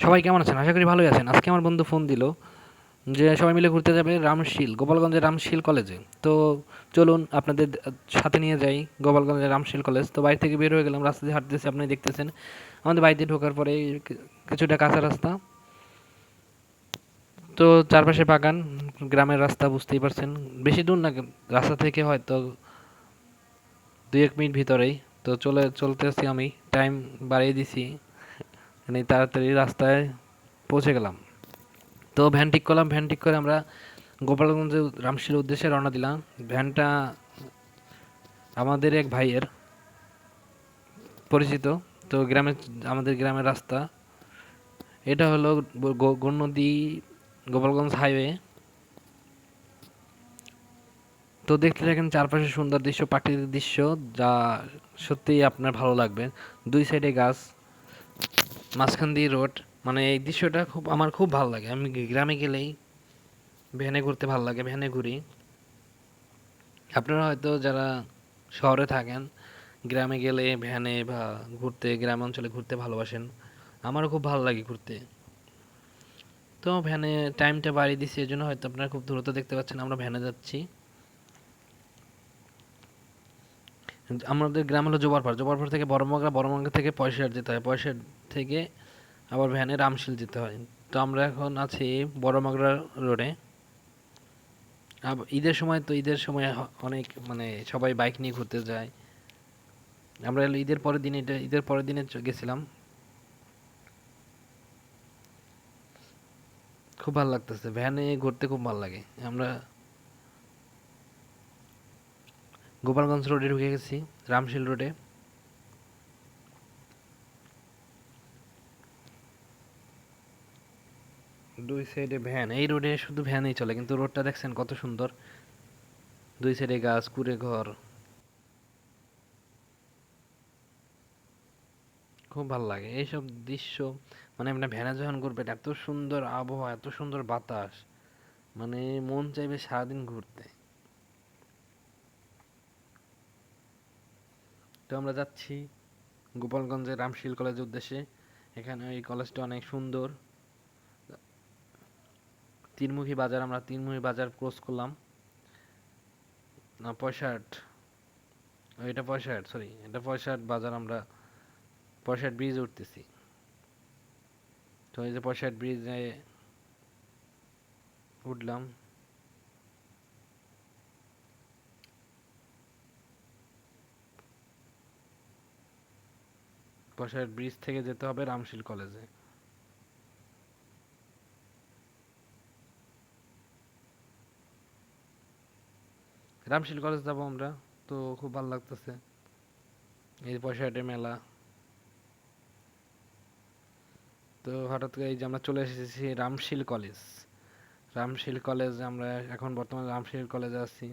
সবাই কেমন আছেন? আশা করি ভালোই আছেন। আজকে আমার বন্ধু ফোন দিল যে সবাই মিলে ঘুরতে যাবে রামশীল, গোপালগঞ্জের রামশীল কলেজে তো চলুন আপনাদের সাথে নিয়ে যাই গোপালগঞ্জের রামশীল কলেজ তো বাড়ি থেকে বের হয়ে গেলাম, রাস্তা দিয়ে হাঁটতেছি আপনি দেখতেছেন। আমাদের বাড়িতে ঢোকার পরে কিছুটা কাঁচা রাস্তা। তো চারপাশে বাগান, গ্রামের রাস্তা, বুঝতেই পারছেন। বেশি দূর না, রাস্তা থেকে হয়তো দুই এক মিনিট ভিতরেই। তো চলে, চলতেছি আমি টাইম বাড়িয়ে দিছি। মানে তাড়াতাড়ি রাস্তায় পৌঁছে গেলাম। তো ভ্যান ঠিক করলাম ভ্যান ঠিক করে আমরা গোপালগঞ্জে রামশীলের উদ্দেশ্যে রওনা দিলাম। ভ্যানটা আমাদের এক ভাইয়ের পরিচিত, তো গ্রামের আমাদের গ্রামের রাস্তা। এটা হলো গৌরনদী, গোপালগঞ্জ হাইওয়ে তো দেখতে থাকেন চারপাশে সুন্দর দৃশ্য, প্রাকৃতিক দৃশ্য, যা সত্যিই আপনার ভালো লাগবে। দুই সাইডে গাছ মাঝখান দিয়ে রোড মানে এই দৃশ্যটা খুব, আমার খুব ভালো লাগে। আমি গ্রামে গেলেই ভ্যানে ঘুরতে ভালো লাগে, ভ্যানে ঘুরি। আপনারা হয়তো যারা শহরে থাকেন, গ্রামে গেলে ভ্যানে বা ঘুরতে, গ্রাম অঞ্চলে ঘুরতে ভালোবাসেন, আমারও খুব ভালো লাগে ঘুরতে। তো ভ্যানে টাইমটা বাড়িয়ে দিছি এই জন্য হয়তো আপনারা খুব দ্রুত দেখতে পাচ্ছেন আমরা ভ্যানে যাচ্ছি। আমাদের গ্রাম হলো জোবারপাড়। জোবারপাড় থেকে বড়মগরা বড়মগরা থেকে পয়সার যেতে হয়। পয়সার থেকে আবার ভ্যানে রামশিল যেতে হয়। তো আমরা এখন আছি বড়মগরা রোডে ঈদের সময় তো ঈদের সময় অনেক মানে সবাই বাইক নিয়ে ঘুরতে যায়। আমরা ঈদের পরের দিন এটা, ঈদের পরের দিনে গেছিলাম। খুব ভালো লাগতেছে। ভ্যানে ঘুরতে খুব ভালো লাগে। আমরা গোপালগঞ্জ রোডে ঢুকে গেছি, রামশীল রোডে। দুই সাইডে ভ্যান, এই রোডে শুধু ভ্যানই চলে, কিন্তু রোডটা দেখছেন কত সুন্দর। দুই সাইডে গাছ, কুড়ে ঘর। খুব ভালো লাগে, এইসব দৃশ্য মানে আপনার ভ্যানে যখন ঘুরবেন, এত সুন্দর আবহাওয়া, এত সুন্দর বাতাস মানে মন চাইবে সারাদিন ঘুরতে। তো আমরা যাচ্ছি গোপালগঞ্জের রামশীল কলেজের উদ্দেশ্যে। এখানে এই কলেজটা অনেক সুন্দর। তিনমুখী বাজার, আমরা তিনমুখী বাজার ক্রস করলাম। না পয়সাট এটা পয়সাট সরি এটা পয়সাট বাজার আমরা পয়সাট ব্রিজ উঠতেছি। তো এই যে পয়সাট ব্রিজে উঠলাম। পয়সাট ব্রিজ থেকে যেতে হবে রামশীল কলেজে রামশীল কলেজ যাব আমরা, তো খুব ভালো লাগতেছে। এই পয়সাটে মেলা। তো হঠাৎ করে এই যে আমরা চলে এসেছি রামশিল কলেজ রামশিল কলেজ আমরা এখন বর্তমানে রামশিল কলেজে আছি।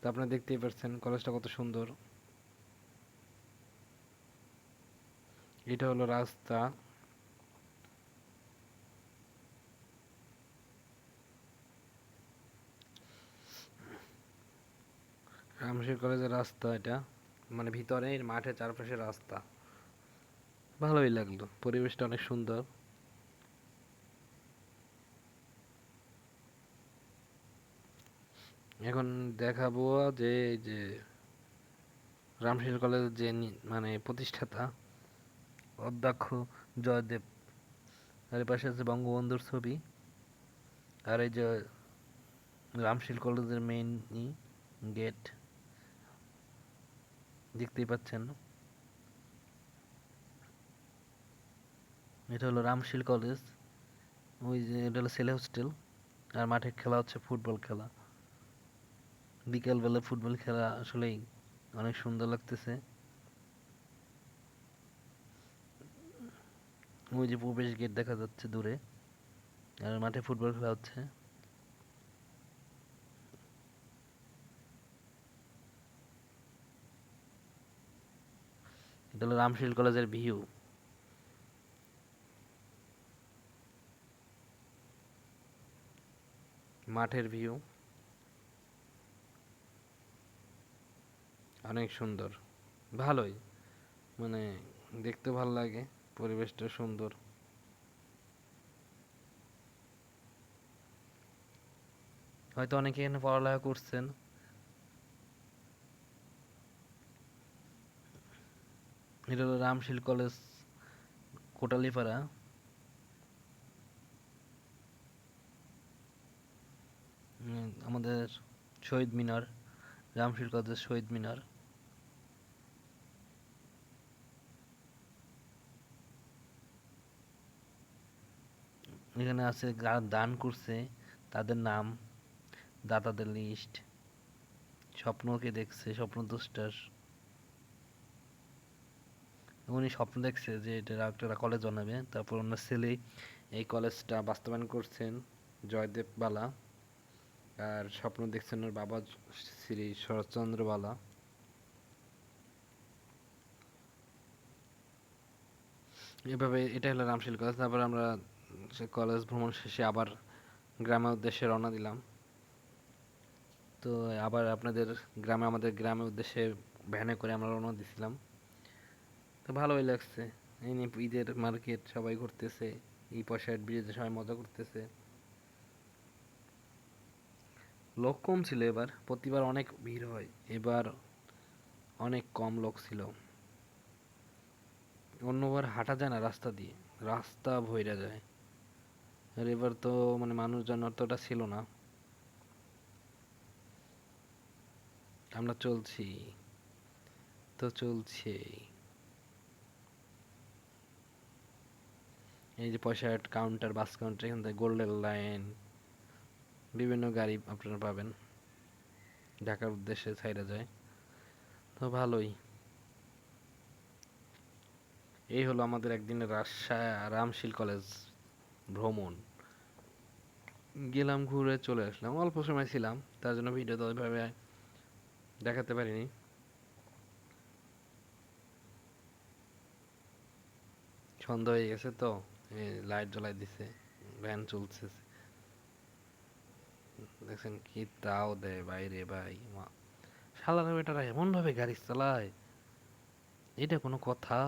তো আপনারা দেখতেই পাচ্ছেন কলেজটা কত সুন্দর। এটা হলো রাস্তা। রামশীল কলেজের রাস্তা এটা। মানে ভিতরে মাঠে চারপাশে রাস্তা। ভালোই লাগল। পরিবেশটা অনেক সুন্দর। এখন দেখাবো যে যে রামশীল কলেজের যে মানে প্রতিষ্ঠাতা অধ্যক্ষ জয়দেব। আর পাশে আছে বঙ্গবন্ধুর ছবি। আর এই যে রামশীল কলেজের মেইন গেট দেখতেই পাচ্ছেন। এটা হলো রামশীল কলেজ। ওই যে এটা হলো ছেলে হোস্টেল আর মাঠে খেলা হচ্ছে ফুটবল খেলা। বিকেলবেলা ফুটবল খেলা আসলেই অনেক সুন্দর লাগতেছে। ওই যে প্রবেশ গেট দেখা যাচ্ছে দূরে, আর মাঠে ফুটবল খেলা হচ্ছে। এটা হলো রামশীল কলেজের ভিউ মাঠের ভিউ অনেক সুন্দর। ভালোই। মানে দেখতে ভালো লাগে। পরিবেশটা সুন্দর। হয়তো অনেকে এখানে পড়ালেখা করছেন। এটা হলো রামশীল কলেজ, কোটালিপাড়া। আমাদের শহীদ মিনার, রামশীল কলেজের শহীদ মিনার। এখানে আছে যারা দান করছে, তাদের নাম, দাতাদের লিস্ট স্বপ্নকে দেখছে, স্বপ্ন দুষ্টার উনি স্বপ্ন দেখছে যে এটা একটা কলেজ বানাবে। তারপর ওনার ছেলে এই কলেজটা বাস্তবায়ন করছেন জয়দেব বালা আর স্বপ্ন দেখছেন ওর বাবা শ্রী শরৎচন্দ্র বালা এভাবে এটা হলো রামশীল কলেজ তারপর আমরা সে কলেজ ভ্রমণ শেষে আবার গ্রামের উদ্দেশ্যে রওনা দিলাম। তো আবার আপনাদের গ্রামে, আমাদের গ্রামের উদ্দেশ্যে ভ্যানে করে আমরা রওনা দিছিলাম। তো ভালোই লাগছে। এই নিয়ে ঈদের মার্কেট, সবাই ঘুরতেছে, এই পয়সার ব্রিজে সবাই মজা করতেছে। লোক কম ছিল এবার, প্রতিবার অনেক ভিড় হয়। এবার অনেক কম লোক ছিল। অন্যবার হাঁটা যায় না রাস্তা দিয়ে, রাস্তা ভইরা যায়। এবার তো মানে মানুষজন অতটা ছিল না। আমরা চলছি। তো চলছে। এই যে পয়সা কাউন্টার বাস কাউন্টার এখান থেকে গোল্ডেন লাইন বিভিন্ন গাড়ি আপনারা পাবেন। ঢাকার উদ্দেশ্যে ছাইরা যায়। তো ভালোই। এই হলো আমাদের একদিনের রাজশাহী, রামশীল কলেজ ভ্রমণ। গেলাম, ঘুরে চলে আসলাম। অল্প সময় ছিলাম, তার জন্য ভিডিও তো ওইভাবে দেখাতে পারিনি। সন্ধ্যা হয়ে গেছে তো লাইট জ্বলাই দিছে ভ্যান চলছে। দেখছেন কি তাও দেয় বাইরে, ভাই, মা। শালার এমন ভাবে গাড়ি চালায়, এটা কোনো কথা?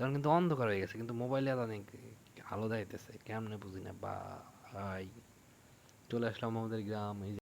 তখন কিন্তু অন্ধকার হয়ে গেছে, কিন্তু মোবাইলে অনেক আলো দেখাইতেছে কেমনে বুঝি না ভাই চলে আসলাম আমাদের গ্রাম